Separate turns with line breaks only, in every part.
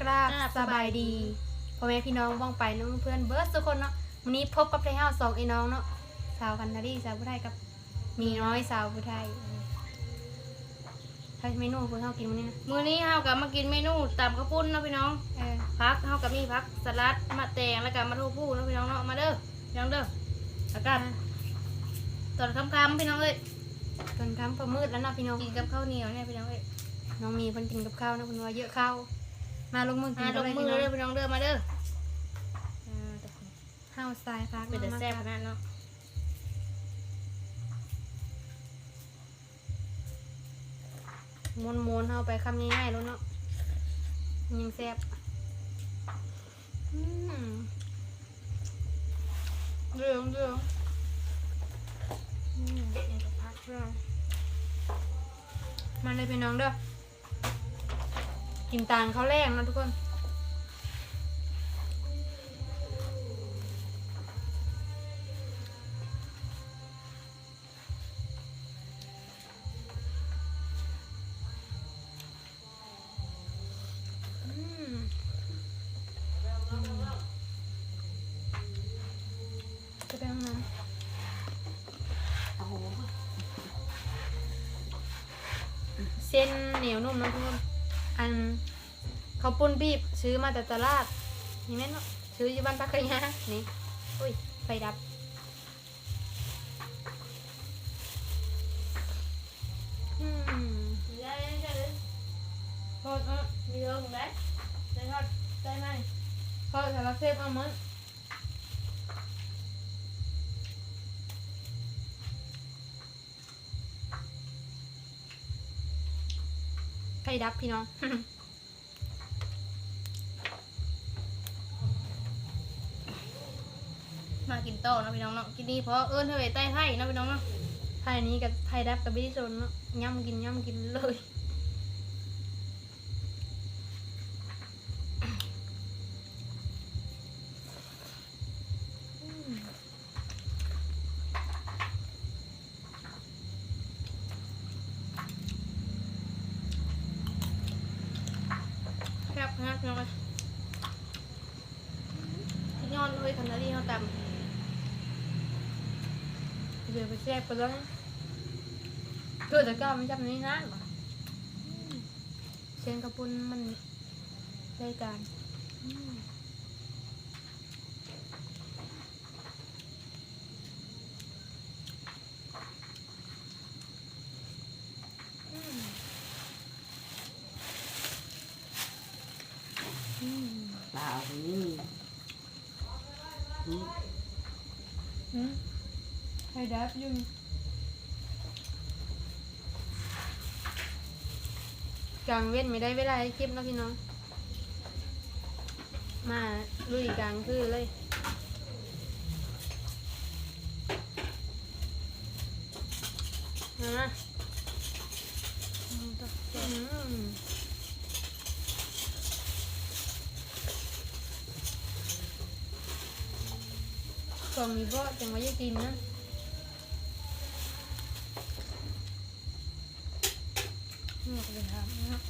กราบ
กราบ
สบายดีพ่อแม่พี่น้องว่องไปน้องเพื่อนเบิร์ดทุกคนเนาะวันนี้พบกับเพลงเฮาสองไอ้น้องเนาะสาวกันนารีสาวผู้ไทยกับ มีน้อยสาวผู้ไทยใครเมนูคุณเฮากินมื้อนี้นะ
มื้อนี้เฮากับมากินเมนูตำข้าวปุ้นเนาะพี่น้อง
เออ
พักเฮากับมีพักสลัดมะแตงแล้วก็มะทูผู้เนาะพี่น้องเนาะมาเด้อพี่น้องเด้ออากาศตอนค่ำๆพี่น้องเอ้ย
จนค่ำพอมืดแล้วเนาะพี่น้อง
กินกับข้าวเหนียวเนี่ยพี่น้องเอ้ย
น้องมีเพิ่นกินกับข้าวนะเพิ่นว่าเยอะข้าว มาลงมือกิ
มานล
กัน
ง
เลย
มื
พี่
อ
น้อง
เด้อพี่น้องเด้อมาเด้ออ่าแต่
เฮาสไตล์พัก
เป็นแต่
มา
แซ่บขนาดเนาะ
มวนมวนๆเฮาไปคำง่ายๆแล้วเนาะยังแซ่บอืมเรื่องเรื่อง
อืมนี่ก็พักเรื่อง
มาเลยพี่น้องเด้อ กินตางเขาวแรงนะทุกคนอืมจะไปห้องน้ำ
โอ้โห
เส้นเหนียวนุ่มนะทุกคน อันเขาวปุ้นบีบซื้อมาจากตลาดนี่แม่นเนาะซื้ออยู่บ้านปักกะยานี่อุ้ยไฟดับ อืม
ได้ได้เลยโทษเออมีเรื่องไหมได้ทอดได้ไหม
พอสารบเซฟเอามัน ไฟดับพี่น้อง
มากินโต๊ะเนาะพี่น้องเนาะกินนี่เพราะเอิ้นเท่าไหร่ใต้ไผ่เนาะพี่น้องเนาะ
ไฟนี้กับไฟดับกับบิโซนเนาะย่ำกินย่ำกินเลย
ครับนะพี่น้องที่ยอดเลยคันนารีเขาต
เดี๋ยวไปแช่ไปแล้วเกิดจะก้าวมันจับนี้นะเชนกระปุนมันได้การอืมอืมอืม
เปล่านี่นี่
ให้ดับยุ่งกลางเว้นไม่ได้เวลาให้คลิปแล้วพี่น้อง มาลุยกลางคือเลยมาอืมต่ออืม กล่องมีเพราะจังว่าจะกินนะนี่ก็ไปทำนะ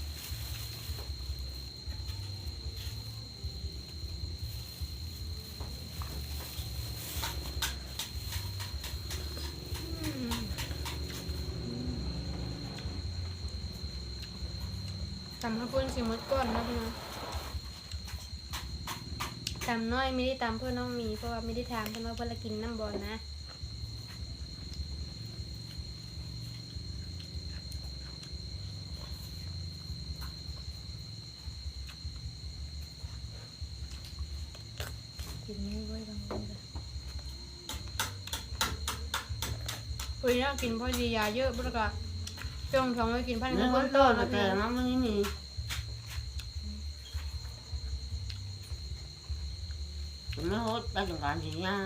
อืมตำข้าวปุ้นสิมดก่อนนะพี่น้อง ตำน้อยไม่ได้ตำเพื่อน้องมีเพราะว่าไม่ได้ทำเพื่อนว่าเพื่อนละกินน้ำบอลนะกินไม่ไว้บางคนเลยปุยน่ากินเพราะดียาเยอะปะกะจ้องท้องไว้กินพัน
นี่
กับ
ค
คน
ต
โต
แต่
นะ
แต่
พี่
น้ำมันไม่มี ไม่โหดไปถึงการสียา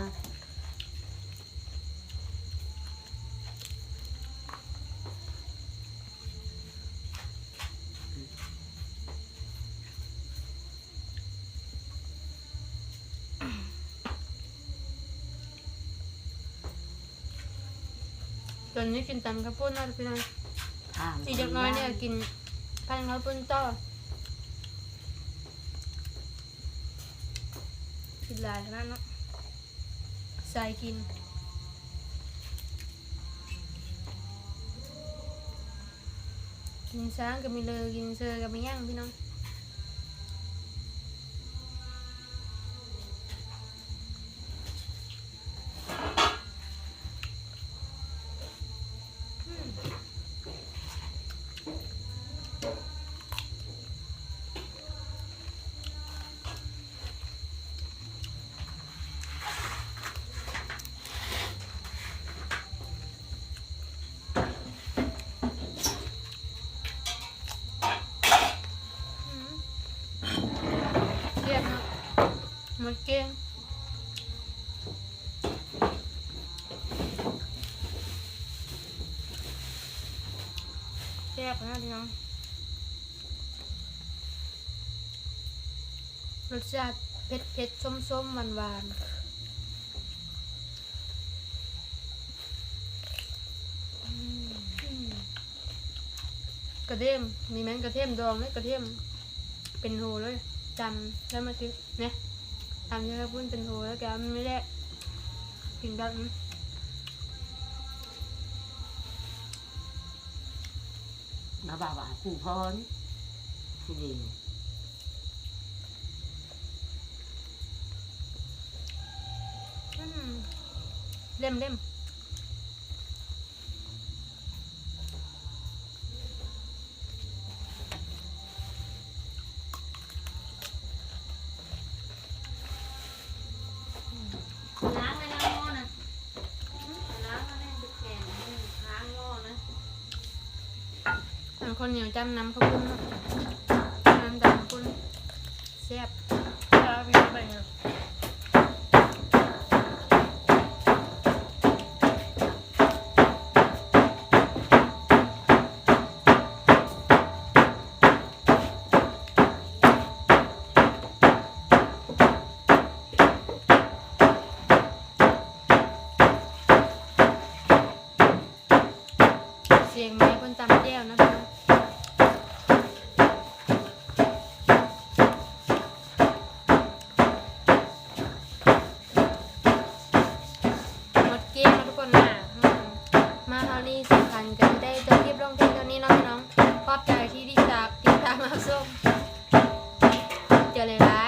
ตอนนี้กินตำข้าวปุ้นนะพี่น้อง
ถาม
สีเด็กน้อยเนี่ยกินพันข้าวปุ้นต่อ
ลายขนาดเนาะ
ใส่กินกินช้างก็มีเลยกินเซอร์ก็มีย่างพี่น้อง มดเกลี้ยง
แซ่บขนาดพี่น้อง
รสชาติเผ็ดเผ็ดส้มส้มหวานหวานกระเทียมมีแมงกระเทียมดองเลยกระเทียมเป็นโหเลยจำแล้วมาคิดเนี่ย จำที่เราพูดเป็นโหแล้วแกมันไม่ได้กินแบบนี้
มาบ่าวว่าคู่พรคู่เดียว
อืมเล่มเล่ม
อัน
คนเหนียวจ้ำน้ำข้าวปุ้นนะน้ำดำข้าวปุ้นแซ่บ
ล้างไปไปเถอะ
เสียงแม่คนจำแก้วนะพี่น้ มามาคนนะอืมาเท่านี้สำคัญกันได้จบคลิปลงเพียงเท่านี้เนาะพี่น้องขอบใจที่ติดตามติดตามมาส้มเจอเลยไลฟ์